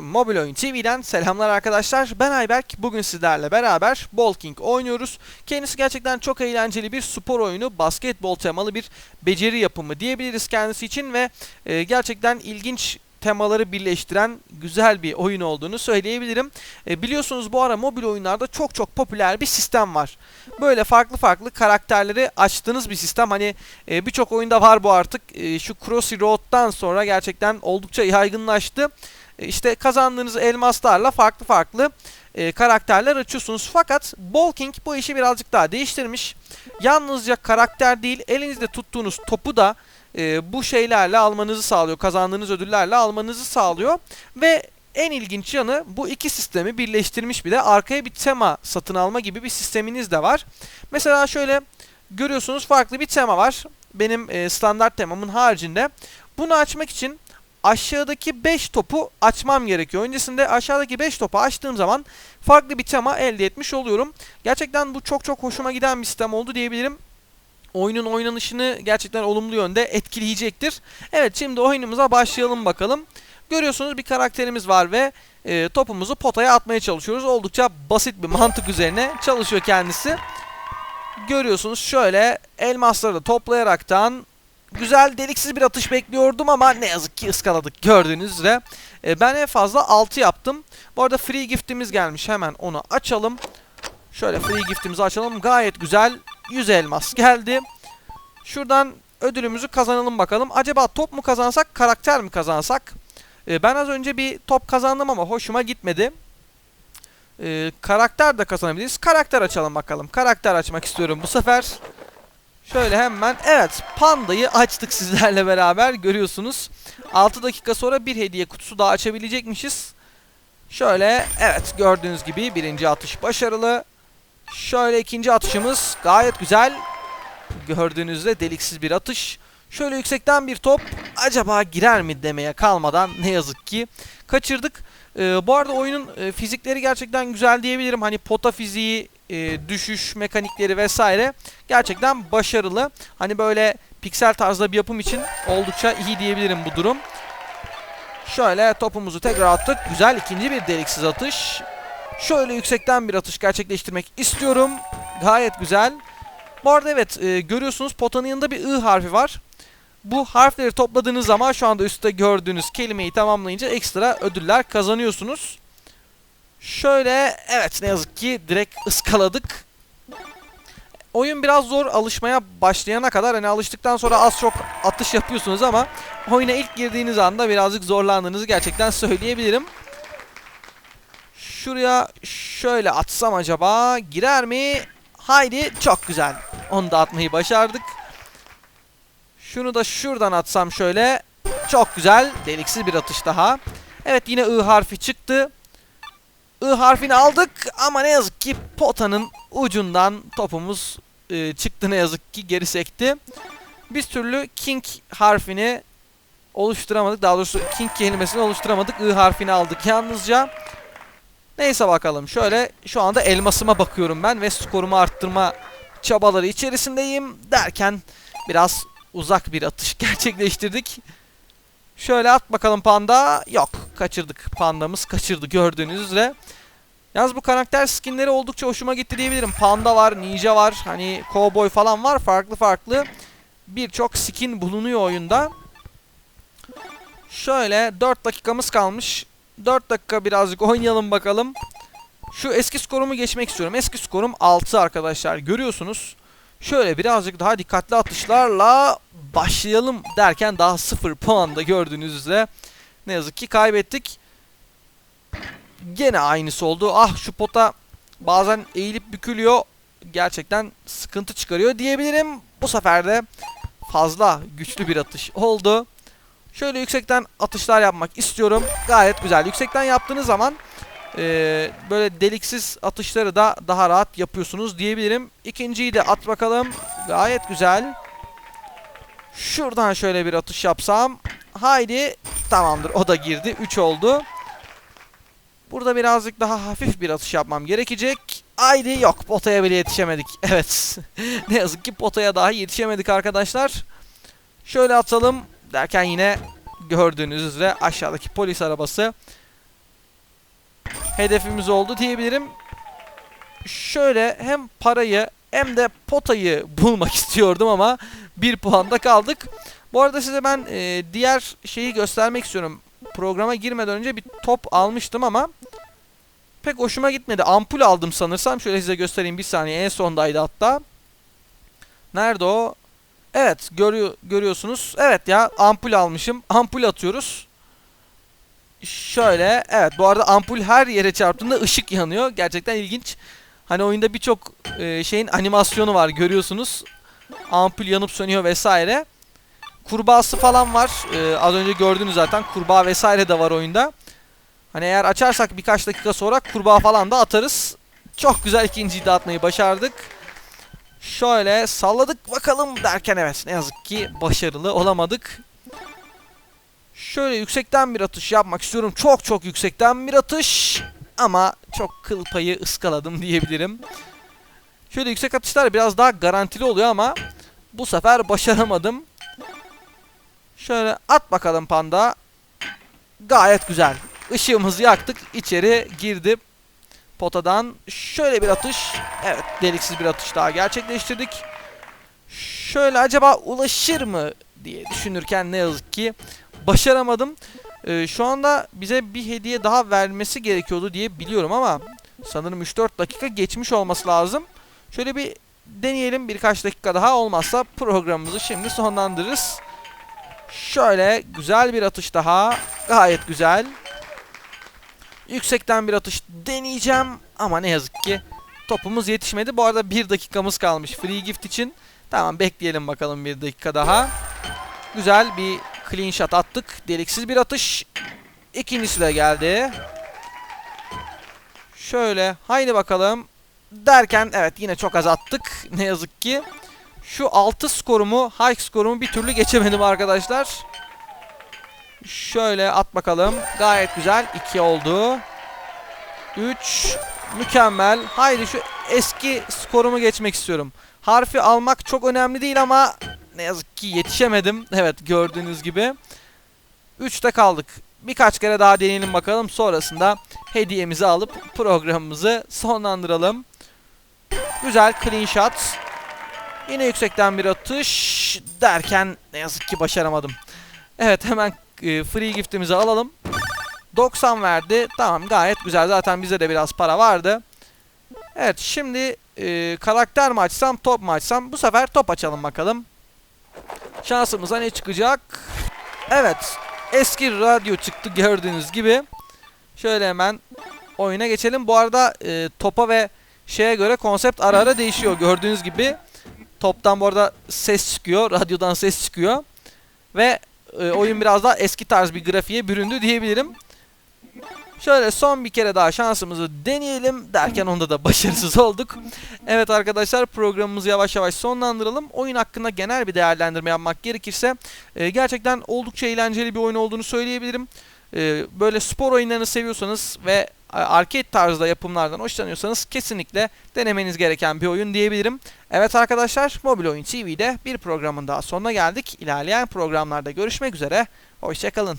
Mobil Oyun TV'den selamlar arkadaşlar. Ben Ayberk. Bugün sizlerle beraber Bolking oynuyoruz. Kendisi gerçekten çok eğlenceli bir spor oyunu. Basketbol temalı bir beceri yapımı diyebiliriz kendisi için ve e, gerçekten ilginç temaları birleştiren güzel bir oyun olduğunu söyleyebilirim. E, biliyorsunuz bu ara mobil oyunlarda çok çok popüler bir sistem var. Böyle farklı farklı karakterleri açtığınız bir sistem. Hani e, birçok oyunda var bu artık. E, şu Crossy Road'dan sonra gerçekten oldukça yaygınlaştı. İşte kazandığınız elmaslarla farklı farklı e, karakterler açıyorsunuz. Fakat Bolking bu işi birazcık daha değiştirmiş. Yalnızca karakter değil, elinizde tuttuğunuz topu da e, bu şeylerle almanızı sağlıyor. Kazandığınız ödüllerle almanızı sağlıyor. Ve en ilginç yanı bu iki sistemi birleştirmiş bir de arkaya bir tema satın alma gibi bir sisteminiz de var. Mesela şöyle görüyorsunuz farklı bir tema var. Benim e, standart temamın haricinde. Bunu açmak için aşağıdaki 5 topu açmam gerekiyor. Öncesinde aşağıdaki 5 topu açtığım zaman farklı bir tema elde etmiş oluyorum. Gerçekten bu çok çok hoşuma giden bir sistem oldu diyebilirim. Oyunun oynanışını gerçekten olumlu yönde etkileyecektir. Evet şimdi oyunumuza başlayalım bakalım. Görüyorsunuz bir karakterimiz var ve e, topumuzu potaya atmaya çalışıyoruz. Oldukça basit bir mantık üzerine çalışıyor kendisi. Görüyorsunuz şöyle elmasları da toplayaraktan güzel deliksiz bir atış bekliyordum ama ne yazık ki ıskaladık gördüğünüz üzere. E, ben en fazla 6 yaptım. Bu arada free giftimiz gelmiş hemen onu açalım. Şöyle free giftimizi açalım gayet güzel 100 elmas geldi. Şuradan ödülümüzü kazanalım bakalım. Acaba top mu kazansak karakter mi kazansak? E, ben az önce bir top kazandım ama hoşuma gitmedi. E, karakter de kazanabiliriz. Karakter açalım bakalım. Karakter açmak istiyorum bu sefer. Şöyle hemen evet pandayı açtık sizlerle beraber görüyorsunuz. 6 dakika sonra bir hediye kutusu daha açabilecekmişiz. Şöyle evet gördüğünüz gibi birinci atış başarılı. Şöyle ikinci atışımız gayet güzel. Gördüğünüzde deliksiz bir atış. Şöyle yüksekten bir top acaba girer mi demeye kalmadan ne yazık ki kaçırdık. Ee, bu arada oyunun e, fizikleri gerçekten güzel diyebilirim. Hani pota fiziği, e, düşüş mekanikleri vesaire gerçekten başarılı. Hani böyle piksel tarzda bir yapım için oldukça iyi diyebilirim bu durum. Şöyle topumuzu tekrar attık. Güzel ikinci bir deliksiz atış. Şöyle yüksekten bir atış gerçekleştirmek istiyorum. Gayet güzel. Bu arada evet e, görüyorsunuz potanın yanında bir I harfi var. Bu harfleri topladığınız zaman şu anda üstte gördüğünüz kelimeyi tamamlayınca ekstra ödüller kazanıyorsunuz. Şöyle evet ne yazık ki direkt ıskaladık. Oyun biraz zor alışmaya başlayana kadar hani alıştıktan sonra az çok atış yapıyorsunuz ama oyuna ilk girdiğiniz anda birazcık zorlandığınızı gerçekten söyleyebilirim. Şuraya şöyle atsam acaba girer mi? Haydi çok güzel. Onu da atmayı başardık. Şunu da şuradan atsam şöyle. Çok güzel. Deliksiz bir atış daha. Evet yine I harfi çıktı. I harfini aldık ama ne yazık ki potanın ucundan topumuz e, çıktı ne yazık ki geri sekti. Bir türlü King harfini oluşturamadık. Daha doğrusu King kelimesini oluşturamadık. I harfini aldık yalnızca. Neyse bakalım. Şöyle şu anda elmasıma bakıyorum ben ve skorumu arttırma çabaları içerisindeyim. Derken biraz uzak bir atış gerçekleştirdik. Şöyle at bakalım panda. Yok kaçırdık. Pandamız kaçırdı gördüğünüz üzere. Yalnız bu karakter skinleri oldukça hoşuma gitti diyebilirim. Panda var, ninja var, hani cowboy falan var. Farklı farklı birçok skin bulunuyor oyunda. Şöyle 4 dakikamız kalmış. 4 dakika birazcık oynayalım bakalım. Şu eski skorumu geçmek istiyorum. Eski skorum 6 arkadaşlar. Görüyorsunuz. Şöyle birazcık daha dikkatli atışlarla başlayalım derken daha 0 puanda gördüğünüz üzere ne yazık ki kaybettik. Gene aynısı oldu. Ah şu pota bazen eğilip bükülüyor. Gerçekten sıkıntı çıkarıyor diyebilirim. Bu sefer de fazla güçlü bir atış oldu. Şöyle yüksekten atışlar yapmak istiyorum. Gayet güzel. Yüksekten yaptığınız zaman e, böyle deliksiz atışları da daha rahat yapıyorsunuz diyebilirim. İkinciyi de at bakalım. Gayet güzel. Şuradan şöyle bir atış yapsam. Haydi. Tamamdır. O da girdi. 3 oldu. Burada birazcık daha hafif bir atış yapmam gerekecek. Haydi yok potaya bile yetişemedik. Evet. ne yazık ki potaya daha yetişemedik arkadaşlar. Şöyle atalım derken yine gördüğünüz üzere aşağıdaki polis arabası hedefimiz oldu diyebilirim. Şöyle hem parayı hem de potayı bulmak istiyordum ama bir puanda kaldık. Bu arada size ben e, diğer şeyi göstermek istiyorum. Programa girmeden önce bir top almıştım ama pek hoşuma gitmedi. Ampul aldım sanırsam. Şöyle size göstereyim bir saniye. En sondaydı hatta. Nerede o? Evet görüyor, görüyorsunuz. Evet ya ampul almışım. Ampul atıyoruz. Şöyle evet bu arada ampul her yere çarptığında ışık yanıyor. Gerçekten ilginç. Hani oyunda birçok e, şeyin animasyonu var görüyorsunuz. Ampul yanıp sönüyor vesaire. Kurbağası falan var. E, az önce gördünüz zaten. Kurbağa vesaire de var oyunda. Hani eğer açarsak birkaç dakika sonra kurbağa falan da atarız. Çok güzel ikinciyi de atmayı başardık. Şöyle salladık bakalım derken evet ne yazık ki başarılı olamadık. Şöyle yüksekten bir atış yapmak istiyorum. Çok çok yüksekten bir atış. Ama çok kıl payı ıskaladım diyebilirim. Şöyle yüksek atışlar biraz daha garantili oluyor ama bu sefer başaramadım. Şöyle at bakalım panda. Gayet güzel. Işığımızı yaktık. içeri girdi. Potadan şöyle bir atış. Evet deliksiz bir atış daha gerçekleştirdik. Şöyle acaba ulaşır mı diye düşünürken ne yazık ki başaramadım. Ee, şu anda bize bir hediye daha vermesi gerekiyordu diye biliyorum ama sanırım 3-4 dakika geçmiş olması lazım. Şöyle bir deneyelim birkaç dakika daha olmazsa programımızı şimdi sonlandırırız. Şöyle güzel bir atış daha. Gayet güzel. Yüksekten bir atış deneyeceğim ama ne yazık ki topumuz yetişmedi. Bu arada bir dakikamız kalmış free gift için. Tamam bekleyelim bakalım bir dakika daha. Güzel bir clean shot attık. Deliksiz bir atış. İkincisi de geldi. Şöyle haydi bakalım. Derken evet yine çok az attık. Ne yazık ki. Şu 6 skorumu, high skorumu bir türlü geçemedim arkadaşlar. Şöyle at bakalım. Gayet güzel. 2 oldu. 3. Mükemmel. Haydi şu eski skorumu geçmek istiyorum. Harfi almak çok önemli değil ama ne yazık ki yetişemedim. Evet gördüğünüz gibi. 3'te kaldık. Birkaç kere daha deneyelim bakalım. Sonrasında hediyemizi alıp programımızı sonlandıralım. Güzel clean shot. Yine yüksekten bir atış derken ne yazık ki başaramadım. Evet hemen e, free giftimizi alalım. 90 verdi. Tamam gayet güzel. Zaten bize de biraz para vardı. Evet şimdi e, karakter mi açsam top mu açsam? Bu sefer top açalım bakalım. Şansımıza ne çıkacak? Evet eski radyo çıktı gördüğünüz gibi. Şöyle hemen oyuna geçelim. Bu arada e, topa ve şeye göre konsept ara ara değişiyor. Gördüğünüz gibi toptan bu arada ses çıkıyor. Radyodan ses çıkıyor. Ve e, oyun biraz daha eski tarz bir grafiğe büründü diyebilirim. Şöyle son bir kere daha şansımızı deneyelim derken onda da başarısız olduk. Evet arkadaşlar programımızı yavaş yavaş sonlandıralım. Oyun hakkında genel bir değerlendirme yapmak gerekirse e, gerçekten oldukça eğlenceli bir oyun olduğunu söyleyebilirim. E, böyle spor oyunlarını seviyorsanız ve e, arcade tarzda yapımlardan hoşlanıyorsanız kesinlikle denemeniz gereken bir oyun diyebilirim. Evet arkadaşlar Mobil Oyun TV'de bir programın daha sonuna geldik. İlerleyen programlarda görüşmek üzere. Hoşçakalın.